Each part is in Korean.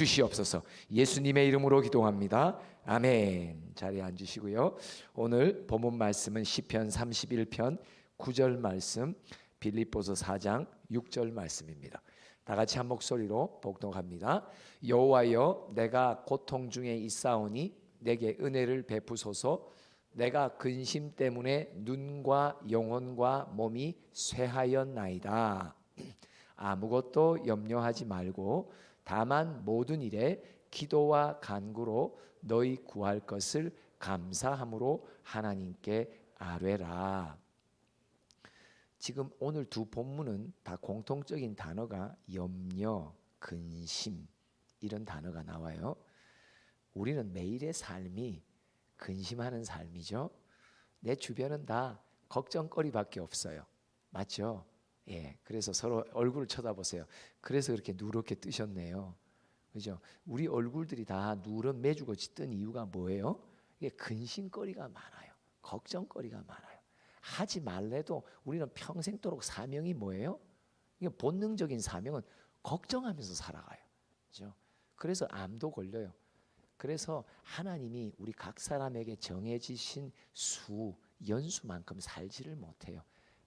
주시옵소서. 예수님의 이름으로 기도합니다. 아멘. 자리에 앉으시고요. 오늘 본문 말씀은 시편 31편 9절 말씀, 빌립보서 4장 6절 말씀입니다. 다 같이 한 목소리로 복독합니다. 여호와여 내가 고통 중에 있사오니 내게 은혜를 베푸소서. 내가 근심 때문에 눈과 영혼과 몸이 쇠하였나이다. 아무것도 염려하지 말고 다만 모든 일에 기도와 간구로 너희 구할 것을 감사함으로 하나님께 아뢰라. 지금 오늘 두 본문은 다 공통적인 단어가 염려, 근심 이런 단어가 나와요. 우리는 매일의 삶이 근심하는 삶이죠. 내 주변은 다 걱정거리밖에 없어요. 맞죠? 예, 그래서 서로 얼굴을 쳐다보세요. 그래서 그렇게 누렇게 뜨셨네요. 그죠? 우리 얼굴들이 다 누런 매주고 짙은 이유가 뭐예요? 이게 근심거리가 많아요. 걱정거리가 많아요. 하지 말래도 우리는 평생도록 사명이 뭐예요? 이게 본능적인 사명은 걱정하면서 살아가요. 그죠? 그래서 암도 걸려요. 그래서 하나님이 우리 각 사람에게 정해지신 수, 연수만큼 살지를 못해요.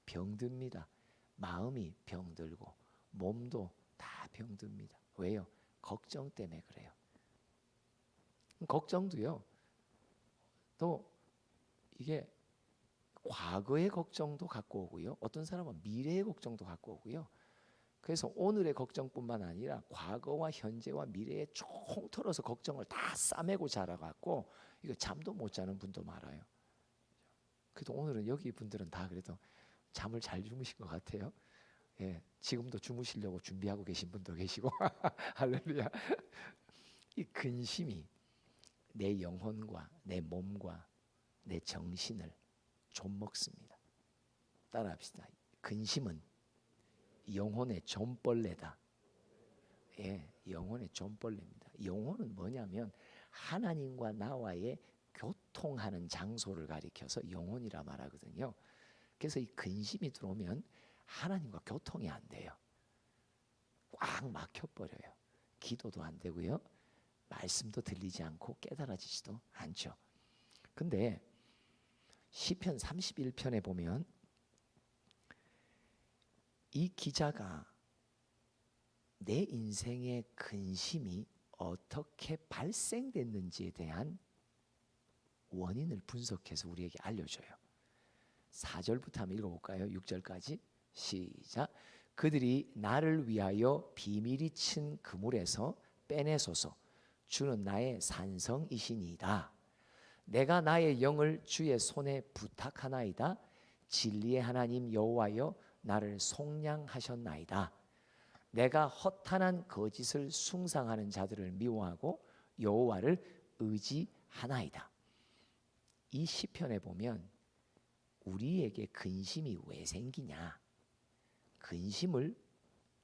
병듭니다. 마음이 병들고 몸도 다 병듭니다. 왜요? 걱정 때문에 그래요. 걱정도요. 또 이게 과거의 걱정도 갖고 오고요. 어떤 사람은 미래의 걱정도 갖고 오고요. 그래서 오늘의 걱정뿐만 아니라 과거와 현재와 미래에 총 털어서 걱정을 다 싸매고 자라갖고 이거 잠도 못 자는 분도 많아요. 그래도 오늘은 여기 분들은 다 그래도 잠을 잘 주무신 것 같아요. 예, 지금도 주무시려고 준비하고 계신 분도 계시고 할렐루야. 이 근심이 내 영혼과 내 몸과 내 정신을 좀 먹습니다. 따라합시다. 근심은 영혼의 좀벌레다. 예, 영혼의 좀벌레입니다. 영혼은 뭐냐면 하나님과 나와의 교통하는 장소를 가리켜서 영혼이라 말하거든요. 그래서 이 근심이 들어오면 하나님과 교통이 안 돼요. 꽉 막혀 버려요. 기도도 안 되고요. 말씀도 들리지 않고 깨달아지지도 않죠. 근데 시편 31편에 보면 이 기자가 내 인생의 근심이 어떻게 발생됐는지에 대한 원인을 분석해서 우리에게 알려줘요. 4절부터 한번 읽어볼까요? 6절까지 시작. 그들이 나를 위하여 비밀이 친 그물에서 빼내소서. 주는 나의 산성이시니이다. 내가 나의 영을 주의 손에 부탁하나이다. 진리의 하나님 여호와여 나를 속량하셨나이다. 내가 허탄한 거짓을 숭상하는 자들을 미워하고 여호와를 의지하나이다. 이 시편에 보면 우리에게 근심이 왜 생기냐? 근심을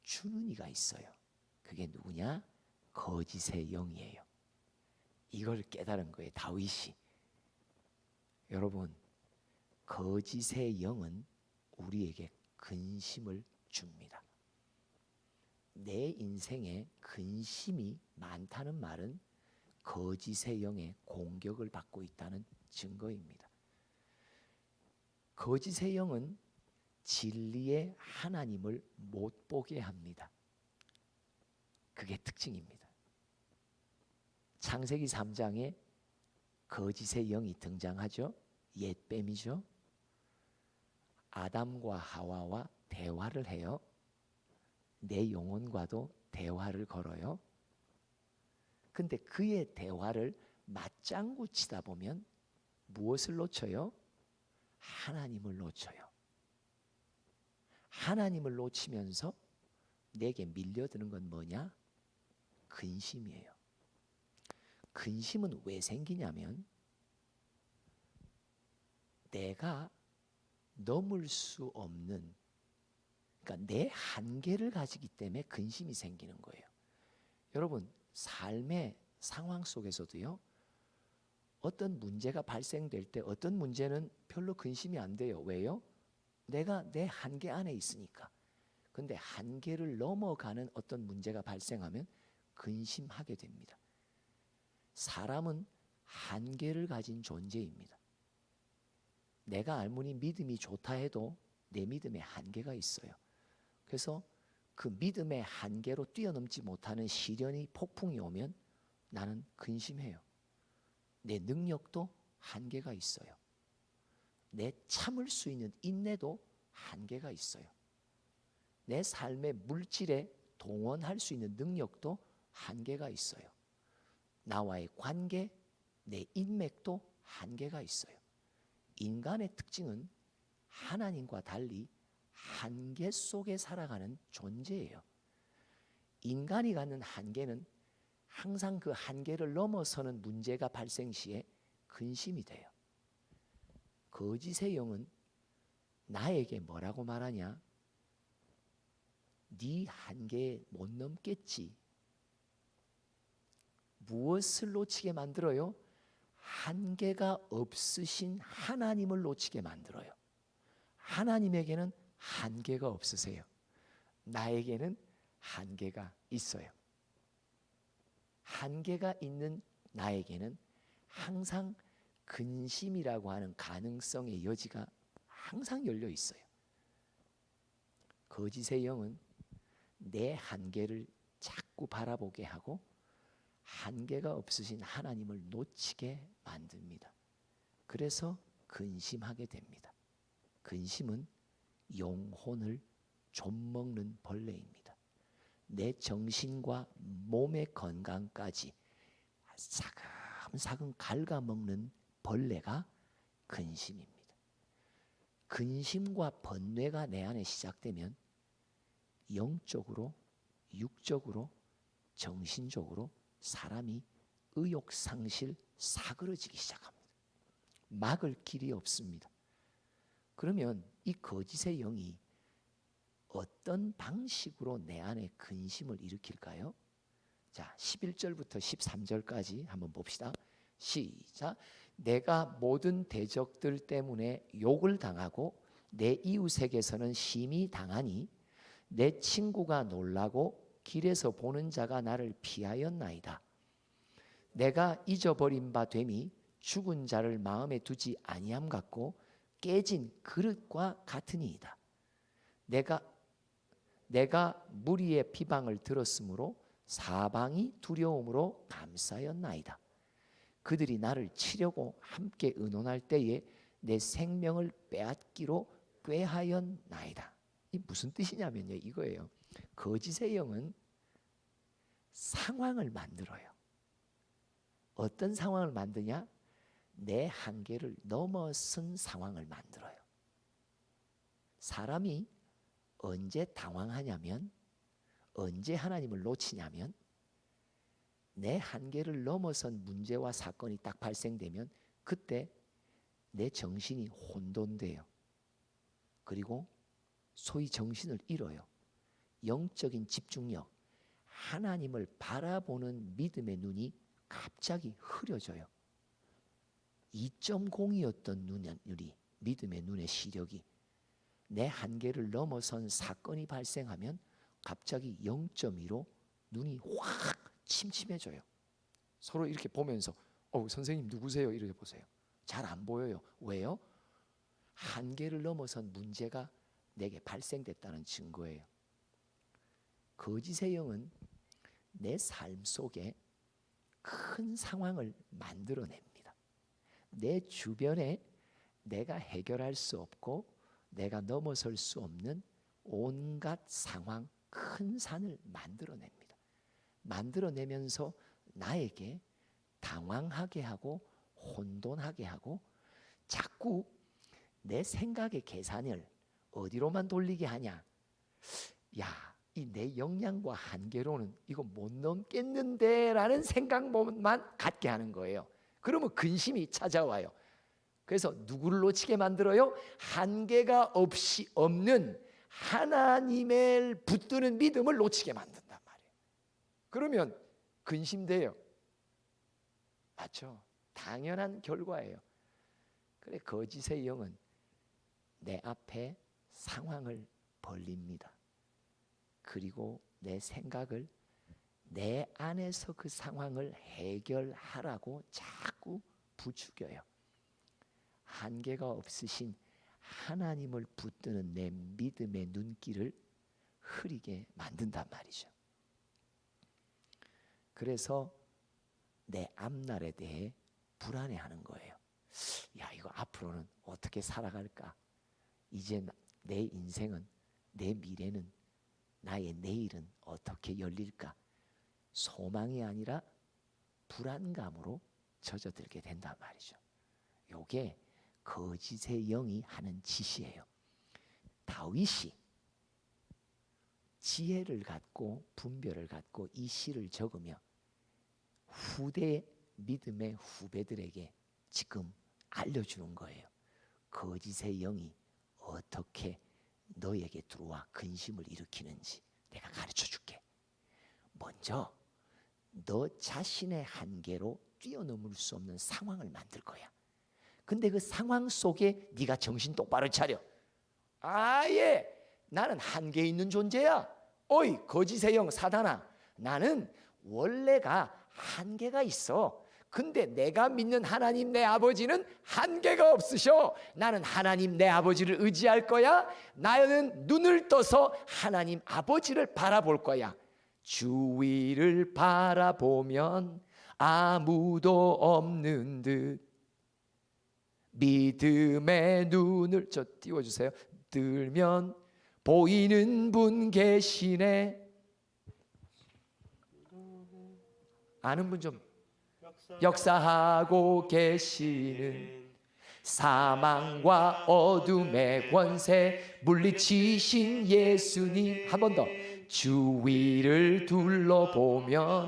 주는 이가 있어요. 그게 누구냐? 거짓의 영이에요. 이걸 깨달은 거예요. 다윗이. 여러분, 거짓의 영은 우리에게 근심을 줍니다. 내 인생에 근심이 많다는 말은 거짓의 영의 공격을 받고 있다는 증거입니다. 거짓의 영은 진리의 하나님을 못 보게 합니다. 그게 특징입니다. 창세기 3장에 거짓의 영이 등장하죠. 옛뱀이죠. 아담과 하와와 대화를 해요. 내 영혼과도 대화를 걸어요. 근데 그의 대화를 맞장구 치다 보면 무엇을 놓쳐요? 하나님을 놓쳐요. 하나님을 놓치면서 내게 밀려드는 건 뭐냐? 근심이에요. 근심은 왜 생기냐면 내가 넘을 수 없는 그러니까 내 한계를 가지기 때문에 근심이 생기는 거예요. 여러분 삶의 상황 속에서도요. 어떤 문제가 발생될 때 어떤 문제는 별로 근심이 안 돼요. 왜요? 내가 내 한계 안에 있으니까. 근데 한계를 넘어가는 어떤 문제가 발생하면 근심하게 됩니다. 사람은 한계를 가진 존재입니다. 내가 알무니 믿음이 좋다 해도 내 믿음에 한계가 있어요. 그래서 그 믿음의 한계로 뛰어넘지 못하는 시련이 폭풍이 오면 나는 근심해요. 내 능력도 한계가 있어요. 내 참을 수 있는 인내도 한계가 있어요. 내 삶의 물질에 동원할 수 있는 능력도 한계가 있어요. 나와의 관계, 내 인맥도 한계가 있어요. 인간의 특징은 하나님과 달리 한계 속에 살아가는 존재예요. 인간이 갖는 한계는 항상 그 한계를 넘어서는 문제가 발생 시에 근심이 돼요. 거짓의 영은 나에게 뭐라고 말하냐? 네 한계에 못 넘겠지. 무엇을 놓치게 만들어요? 한계가 없으신 하나님을 놓치게 만들어요. 하나님에게는 한계가 없으세요. 나에게는 한계가 있어요. 한계가 있는 나에게는 항상 근심이라고 하는 가능성의 여지가 항상 열려 있어요. 거짓의 영은 내 한계를 자꾸 바라보게 하고 한계가 없으신 하나님을 놓치게 만듭니다. 그래서 근심하게 됩니다. 근심은 영혼을 좀먹는 벌레입니다. 내 정신과 몸의 건강까지 사금사금 갉아먹는 벌레가 근심입니다. 근심과 번뇌가 내 안에 시작되면 영적으로, 육적으로, 정신적으로 사람이 의욕 상실, 사그러지기 시작합니다. 막을 길이 없습니다. 그러면 이 거짓의 영이 어떤 방식으로 내 안에 근심을 일으킬까요? 자, 11절부터 13절까지 한번 봅시다. 시작. 내가 모든 대적들 때문에 욕을 당하고 내 이웃에게서는 심히 당하니 내 친구가 놀라고 길에서 보는 자가 나를 피하였나이다. 내가 잊어버린 바 됨이 죽은 자를 마음에 두지 아니함 같고 깨진 그릇과 같으니이다. 내가 내가 무리의 비방을 들었으므로 사방이 두려움으로 감싸였나이다. 그들이 나를 치려고 함께 의논할 때에 내 생명을 빼앗기로 꾀하였나이다. 이 무슨 뜻이냐면요. 이거예요. 거짓의 영은 상황을 만들어요. 어떤 상황을 만드냐? 내 한계를 넘어선 상황을 만들어요. 사람이 언제 당황하냐면 언제 하나님을 놓치냐면 내 한계를 넘어선 문제와 사건이 딱 발생되면 그때 내 정신이 혼돈돼요. 그리고 소위 정신을 잃어요. 영적인 집중력, 하나님을 바라보는 믿음의 눈이 갑자기 흐려져요. 2.0이었던 눈이 믿음의 눈의 시력이 내 한계를 넘어선 사건이 발생하면 갑자기 0.2로 눈이 확 침침해져요. 서로 이렇게 보면서 어 선생님 누구세요? 이렇게 보세요. 잘 안 보여요. 왜요? 한계를 넘어선 문제가 내게 발생됐다는 증거예요. 거짓의 영은 내 삶 속에 큰 상황을 만들어냅니다. 내 주변에 내가 해결할 수 없고 내가 넘어설 수 없는 온갖 상황, 큰 산을 만들어냅니다. 만들어내면서 나에게 당황하게 하고 혼돈하게 하고 자꾸 내 생각의 계산을 어디로만 돌리게 하냐? 야, 이 내 역량과 한계로는 이거 못 넘겠는데 라는 생각만 갖게 하는 거예요. 그러면 근심이 찾아와요. 그래서 누구를 놓치게 만들어요? 한계가 없이 없는 하나님을 붙드는 믿음을 놓치게 만든단 말이에요. 그러면 근심돼요. 맞죠? 당연한 결과예요. 그래 거짓의 영은 내 앞에 상황을 벌립니다. 그리고 내 생각을 내 안에서 그 상황을 해결하라고 자꾸 부추겨요. 한계가 없으신 하나님을 붙드는 내 믿음의 눈길을 흐리게 만든단 말이죠. 그래서 내 앞날에 대해 불안해하는 거예요. 야, 이거 앞으로는 어떻게 살아갈까? 이제 나- 내 인생은 내 미래는 나의 내일은 어떻게 열릴까? 소망이 아니라 불안감으로 젖어들게 된단 말이죠. 요게 거짓의 영이 하는 짓이에요. 다윗이 지혜를 갖고 분별을 갖고 이 시를 적으며 후대 믿음의 후배들에게 지금 알려주는 거예요. 거짓의 영이 어떻게 너에게 들어와 근심을 일으키는지 내가 가르쳐 줄게. 먼저 너 자신의 한계로 뛰어넘을 수 없는 상황을 만들 거야. 근데 그 상황 속에 네가 정신 똑바로 차려. 아예 나는 한계 있는 존재야. 어이 거짓의 영 사단아. 나는 원래가 한계가 있어. 근데 내가 믿는 하나님 내 아버지는 한계가 없으셔. 나는 하나님 내 아버지를 의지할 거야. 나는 눈을 떠서 하나님 아버지를 바라볼 거야. 주위를 바라보면 아무도 없는 듯 믿음의 눈을 저 띄워 주세요. 들면 보이는 분 계시네. 아는 분 좀 역사하고 계시는 사망과 어둠의 권세 물리치신 예수님 한 번 더 주위를 둘러보면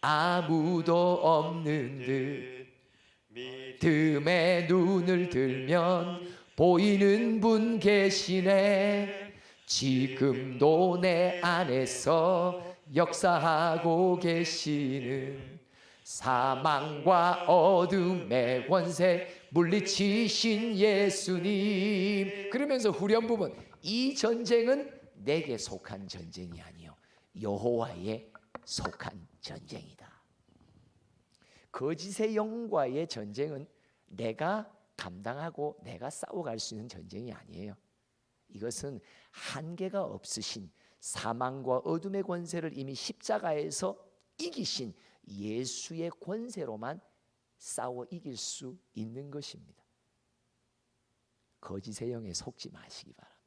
아무도 없는 듯 틈에 눈을 들면 보이는 분 계시네. 지금도 내 안에서 역사하고 계시는 사망과 어둠의 권세 물리치신 예수님. 그러면서 후렴 부분 이 전쟁은 내게 속한 전쟁이 아니요 여호와에 속한 전쟁이다 거짓의 영과의 전쟁은 내가 감당하고 내가 싸워갈 수 있는 전쟁이 아니에요. 이것은 한계가 없으신 사망과 어둠의 권세를 이미 십자가에서 이기신 예수의 권세로만 싸워 이길 수 있는 것입니다. 거짓의 영에 속지 마시기 바랍니다.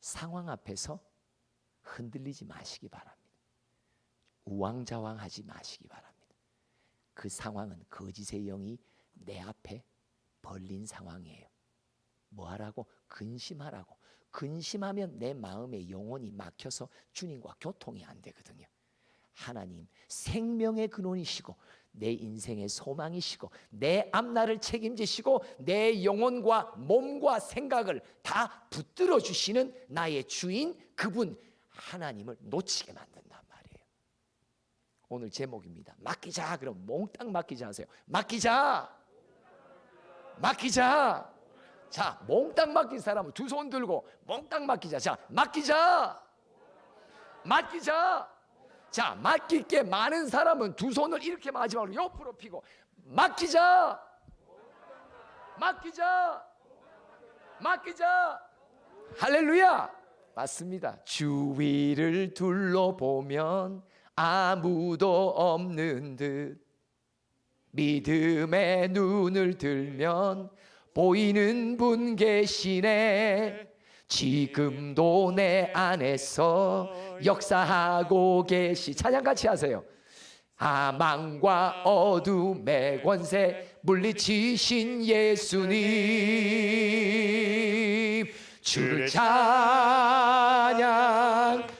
상황 앞에서 흔들리지 마시기 바랍니다. 우왕좌왕하지 마시기 바랍니다. 그 상황은 거짓의 영이 내 앞에 벌린 상황이에요. 뭐 하라고? 근심하라고. 근심하면 내 마음의 영혼이 막혀서 주님과 교통이 안 되거든요. 하나님 생명의 근원이시고 내 인생의 소망이시고 내 앞날을 책임지시고 내 영혼과 몸과 생각을 다 붙들어 주시는 나의 주인 그분 하나님을 놓치게 말이에요. 오늘 제목입니다. 맡기자. 그럼 몽땅 맡기자 하세요. 맡기자. 맡기자. 자, 몽땅 맡긴 사람은 두 손 들고 몽땅 맡기자. 자, 맡기자. 맡기자. 자, 맡길 게 많은 사람은 두 손을 이렇게 마지막으로 옆으로 펴고 맡기자. 맡기자. 맡기자. 할렐루야. 맞습니다. 주위를 둘러보면 아무도 없는 듯 믿음의 눈을 들면 보이는 분 계시네. 지금도 내 안에서 역사하고 계시. 찬양 같이 하세요. 아망과 어둠의 권세 물리치신 예수님. 주를 찬양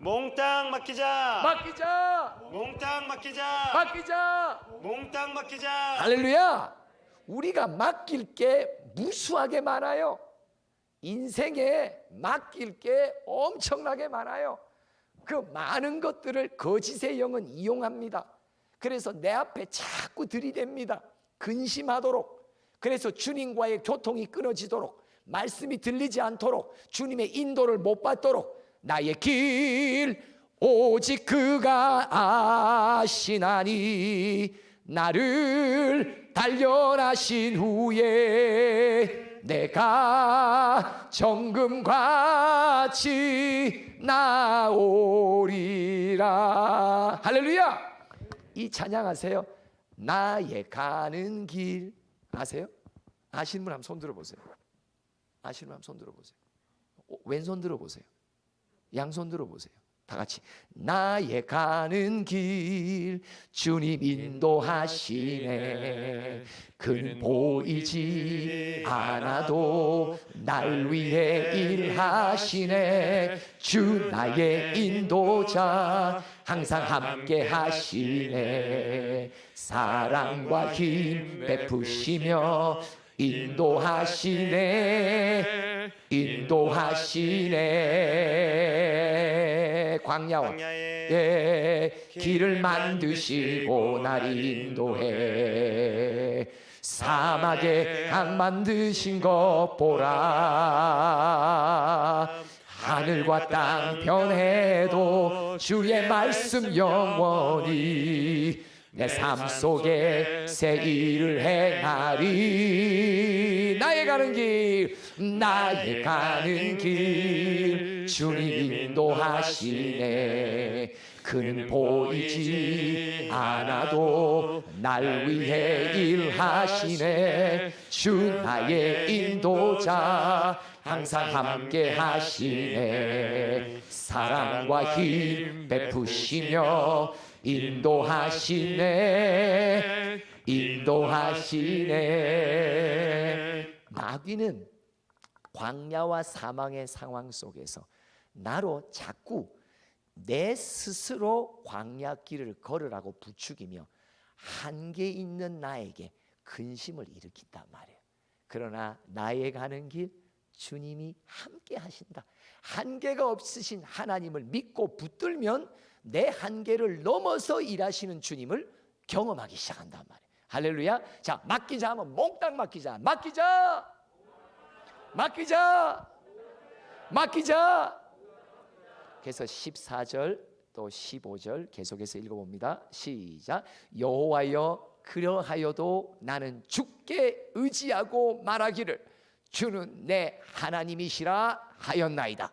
몽땅 맡기자. 맡기자. 몽땅 맡기자. 맡기자. 몽땅 맡기자. 할렐루야. 우리가 맡길 게 무수하게 많아요. 인생에 맡길 게 엄청나게 많아요. 그 많은 것들을 거짓의 영은 이용합니다. 그래서 내 앞에 자꾸 들이댑니다. 근심하도록. 그래서 주님과의 교통이 끊어지도록 말씀이 들리지 않도록 주님의 인도를 못 받도록 나의 길 오직 그가 아시나니 나를 단련하신 후에 내가 정금같이 나오리라. 할렐루야! 이 찬양하세요? 나의 가는 길. 아세요? 아시는 분 한번 손 들어보세요. 아시는 분 한번 손 들어보세요. 어, 왼손 들어보세요 양손 들어보세요. 다 같이. 나의 가는 길 주님 인도하시네. 그는 보이지 않아도 날 위해 일하시네. 주 나의 인도자 항상 함께 하시네. 사랑과 힘 베푸시며 인도하시네. 인도하시네 광야와. 광야에 예, 길을 만드시고 날 인도해. 사막에 강 만드신 것 보라. 하늘과 땅 변해도 주의 말씀 영원히 내 삶 속에 새 일을 행하리. 나의 가는 길 나의 가는 길 주님 인도하시네. 그는 보이지 않아도 날 위해 일하시네. 주 나의 인도자 항상 함께 하시네. 사랑과 힘 베푸시며 인도하시네. 인도하시네. 마귀는 광야와 사망의 상황 속에서 나로 자꾸 내 스스로 광야 길을 걸으라고 부추기며 한계 있는 나에게 근심을 일으킨단 말이에요. 그러나 나의 가는 길 주님이 함께 하신다. 한계가 없으신 하나님을 믿고 붙들면 내 한계를 넘어서 일하시는 주님을 경험하기 시작한단 말이에요. 할렐루야. 자, 맡기자 하면 몽땅 맡기자. 맡기자. 맡기자. 맡기자. 그래서 14절 또 15절 계속해서 읽어봅니다. 시작. 여호와여 그러하여도 나는 주께 의지하고 말하기를 주는 내 하나님이시라 하였나이다.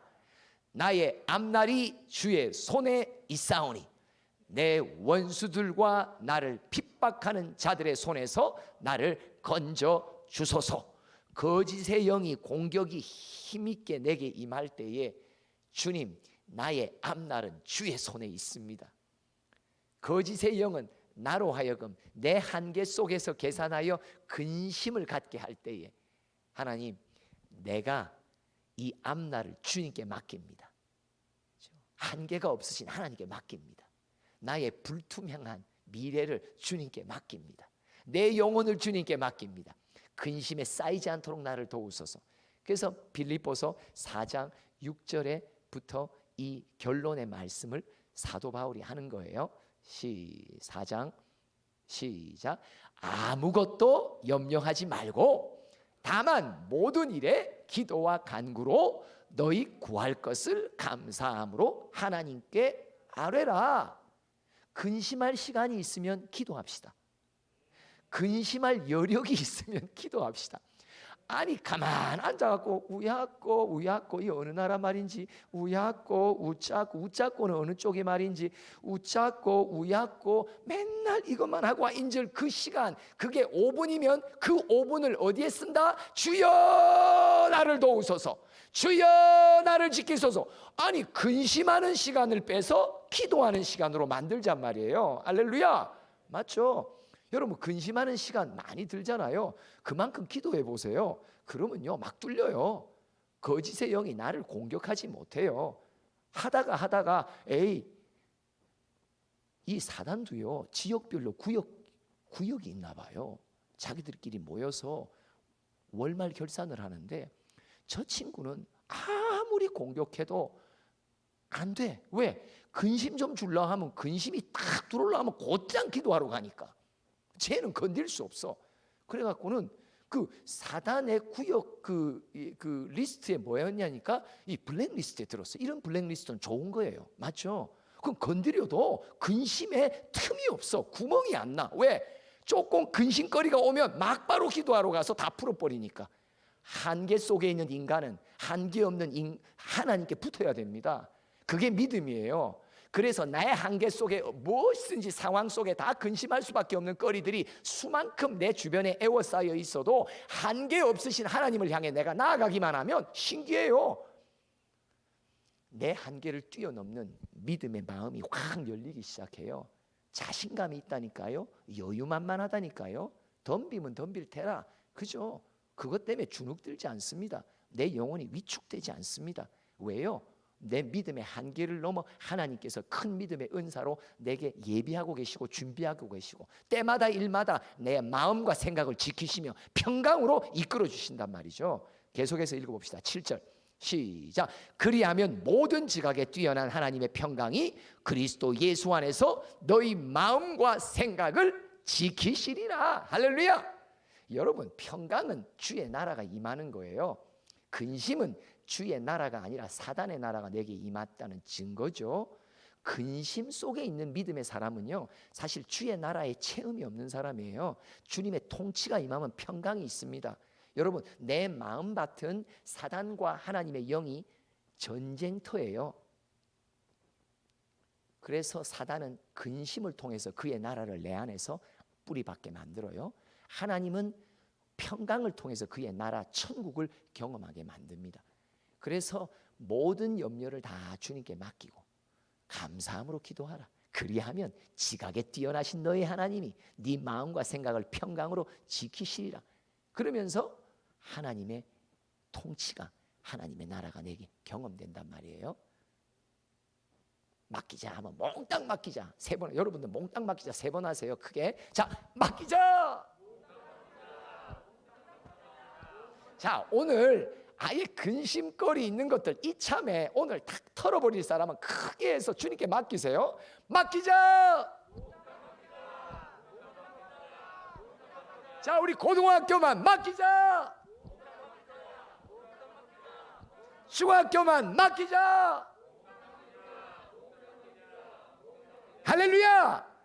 나의 앞날이 주의 손에 있사오니 내 원수들과 나를 핍박하는 자들의 손에서 나를 건져 주소서. 거짓의 영이 공격이 힘있게 내게 임할 때에 주님 나의 앞날은 주의 손에 있습니다. 거짓의 영은 나로 하여금 내 한계 속에서 계산하여 근심을 갖게 할 때에 하나님 내가 이 앞날을 주님께 맡깁니다. 한계가 없으신 하나님께 맡깁니다. 나의 불투명한 미래를 주님께 맡깁니다. 내 영혼을 주님께 맡깁니다. 근심에 쌓이지 않도록 나를 도우소서. 그래서 빌립보서 4장 6절에부터 이 결론의 말씀을 사도 바울이 하는 거예요. 시 4장 시작 아무것도 염려하지 말고 다만 모든 일에 기도와 간구로 너희 구할 것을 감사함으로 하나님께 아뢰라. 근심할 시간이 있으면 기도합시다. 근심할 여력이 있으면 기도합시다. 아니 가만 앉아갖고 우야꼬 우야꼬 이 어느 나라 말인지 우야꼬 우짜꼬 우짜꼬는 어느 쪽의 말인지 우짜꼬 우야꼬 맨날 이것만 하고 인절 그 시간 그게 5분이면 그 5분을 어디에 쓴다? 주여 나를 도우소서. 주여 나를 지키소서. 아니 근심하는 시간을 빼서 기도하는 시간으로 만들잔 말이에요. 알렐루야. 맞죠? 여러분 근심하는 시간 많이 들잖아요. 그만큼 기도해 보세요. 그러면요 막 뚫려요. 거짓의 영이 나를 공격하지 못해요. 하다가 하다가 에이 이 사단도요 지역별로 구역 구역이 있나 봐요. 자기들끼리 모여서 월말 결산을 하는데 저 친구는 아무리 공격해도 안 돼. 왜? 근심 좀 줄라 하면 근심이 딱 들어올라 하면 곧장 기도하러 가니까. 쟤는 건들 수 없어. 그래갖고는 그 사단의 구역 그, 이- 그 리스트에 뭐였냐니까 이 블랙리스트에 들었어. 이런 블랙리스트는 좋은 거예요. 맞죠? 그럼 건드려도 근심에 틈이 없어. 구멍이 안 나. 왜? 조금 근심거리가 오면 막바로 기도하러 가서 다 풀어버리니까. 한계 속에 있는 인간은 한계 없는 인- 하나님께 붙어야 됩니다. 그게 믿음이에요. 그래서 나의 한계 속에 무엇이든지 상황 속에 다 근심할 수밖에 없는 거리들이 수만큼 내 주변에 에워싸여 있어도 한계 없으신 하나님을 향해 내가 나아가기만 하면 신기해요. 내 한계를 뛰어넘는 믿음의 마음이 확 열리기 시작해요. 자신감이 있다니까요. 여유만만하다니까요. 덤비면 덤빌 테라. 그죠? 그것 때문에 주눅들지 않습니다. 내 영혼이 위축되지 않습니다. 왜요? 내 믿음의 한계를 넘어 하나님께서 큰 믿음의 은사로 내게 예비하고 계시고 준비하고 계시고 때마다 일마다 내 마음과 생각을 지키시며 평강으로 이끌어 주신단 말이죠. 계속해서 읽어봅시다. 7절 시작. 그리하면 모든 지각에 뛰어난 하나님의 평강이 그리스도 예수 안에서 너희 마음과 생각을 지키시리라. 할렐루야. 여러분 평강은 주의 나라가 임하는 거예요. 근심은 주의 나라가 아니라 사단의 나라가 내게 임했다는 증거죠. 근심 속에 있는 믿음의 사람은요, 사실 주의 나라에 체험이 없는 사람이에요. 주님의 통치가 임하면 평강이 있습니다. 여러분, 내 마음밭은 사단과 하나님의 영이 전쟁터예요. 그래서 사단은 근심을 통해서 그의 나라를 내 안에서 뿌리박게 만들어요. 하나님은 평강을 통해서 그의 나라 천국을 경험하게 만듭니다. 그래서 모든 염려를 다 주님께 맡기고 감사함으로 기도하라. 그리하면 지각에 뛰어나신 너의 하나님이 네 마음과 생각을 평강으로 지키시리라. 그러면서 하나님의 통치가 하나님의 나라가 내게 경험된단 말이에요. 맡기자 하면 몽땅 맡기자 세 번 여러분들 몽땅 맡기자 세 번 하세요 크게 자 맡기자 자 오늘 아예 근심거리 있는 것들 이참에 오늘 탁 털어버릴 사람은 크게 해서 주님께 맡기세요 맡기자 자 우리 고등학교만 맡기자 중학교만 맡기자 할렐루야!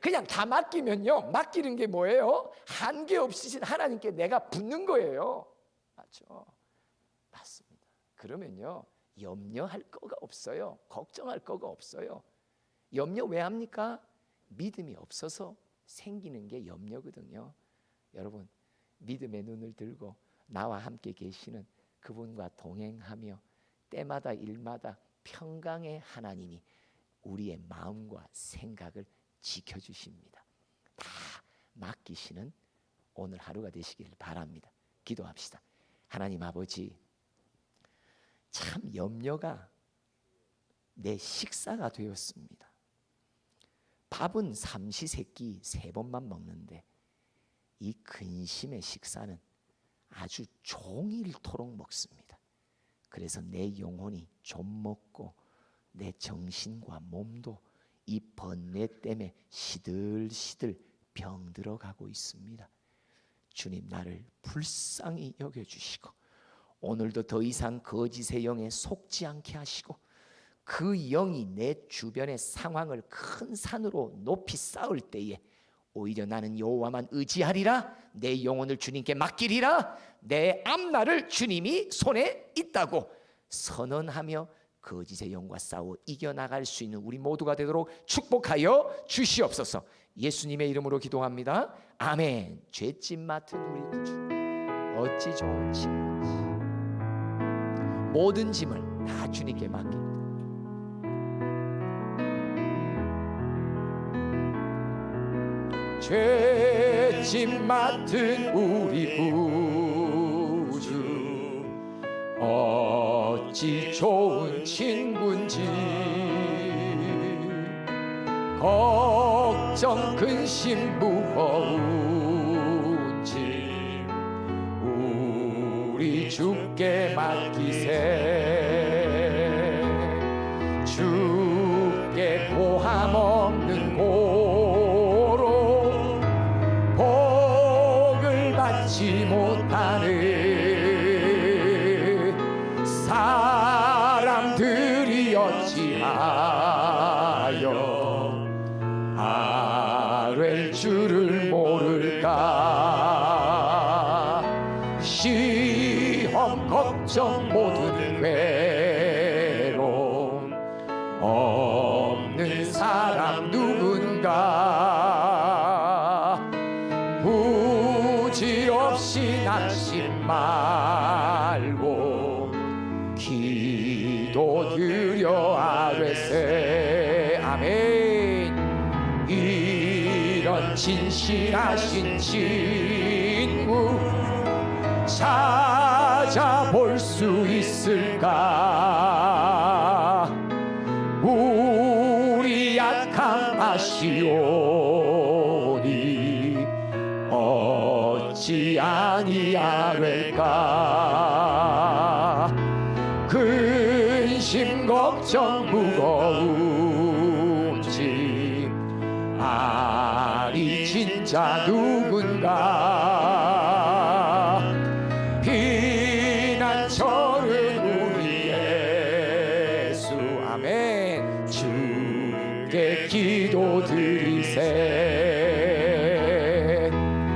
그냥 다 맡기면요. 맡기는 게 뭐예요? 한계 없으신 하나님께 내가 붙는 거예요. 맞죠? 그러면요. 염려할 거가 없어요. 걱정할 거가 없어요. 염려 왜 합니까? 믿음이 없어서 생기는 게 염려거든요. 여러분, 믿음의 눈을 들고 나와 함께 계시는 그분과 동행하며 때마다 일마다 평강의 하나님이 우리의 마음과 생각을 지켜주십니다. 다 맡기시는 오늘 하루가 되시기를 바랍니다. 기도합시다. 하나님 아버지, 참 염려가 내 식사가 되었습니다. 밥은 삼시세끼 세 번만 먹는데 이 근심의 식사는 아주 종일토록 먹습니다. 그래서 내 영혼이 좀 먹고 내 정신과 몸도 이 번뇌 때문에 시들시들 병들어 가고 있습니다. 주님 나를 불쌍히 여겨 주시고 오늘도 더 이상 거짓의 영에 속지 않게 하시고 그 영이 내 주변의 상황을 큰 산으로 높이 쌓을 때에 오히려 나는 여호와만 의지하리라. 내 영혼을 주님께 맡기리라. 내 앞날을 주님이 손에 있다고 선언하며 거짓의 영과 싸워 이겨나갈 수 있는 우리 모두가 되도록 축복하여 주시옵소서. 예수님의 이름으로 기도합니다. 아멘. 죄짐 맡은 우리 구주 어찌 좋은 짐인지 모든 짐을 다 주님께 맡깁니다. 죄짐 맡은 우리 구주 어찌 좋은 친구인지 걱정 근심 무거운 주께 맡기세 기도 드려 아뢰세. 아멘. 이런 진실하신 친구 찾아볼 수 있을까 진짜 누군가 피난처는 우리 예수. 아멘. 주께 기도드리세.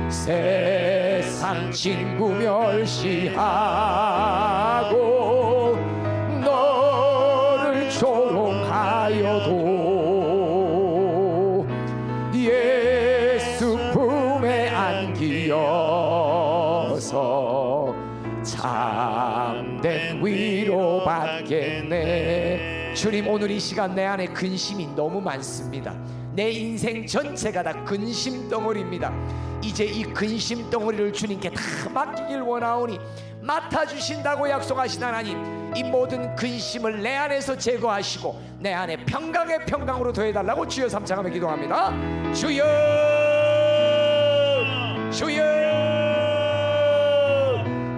세상 친구 멸시하 주님 오늘 이 시간 내 안에 근심이 너무 많습니다. 내 인생 전체가 다 근심 덩어리입니다. 이제 이 근심 덩어리를 주님께 다 맡기길 원하오니 맡아 주신다고 약속하신 하나님 이 모든 근심을 내 안에서 제거하시고 내 안에 평강의 평강으로 더해 달라고 주여 삼창하며 기도합니다. 주여! 주여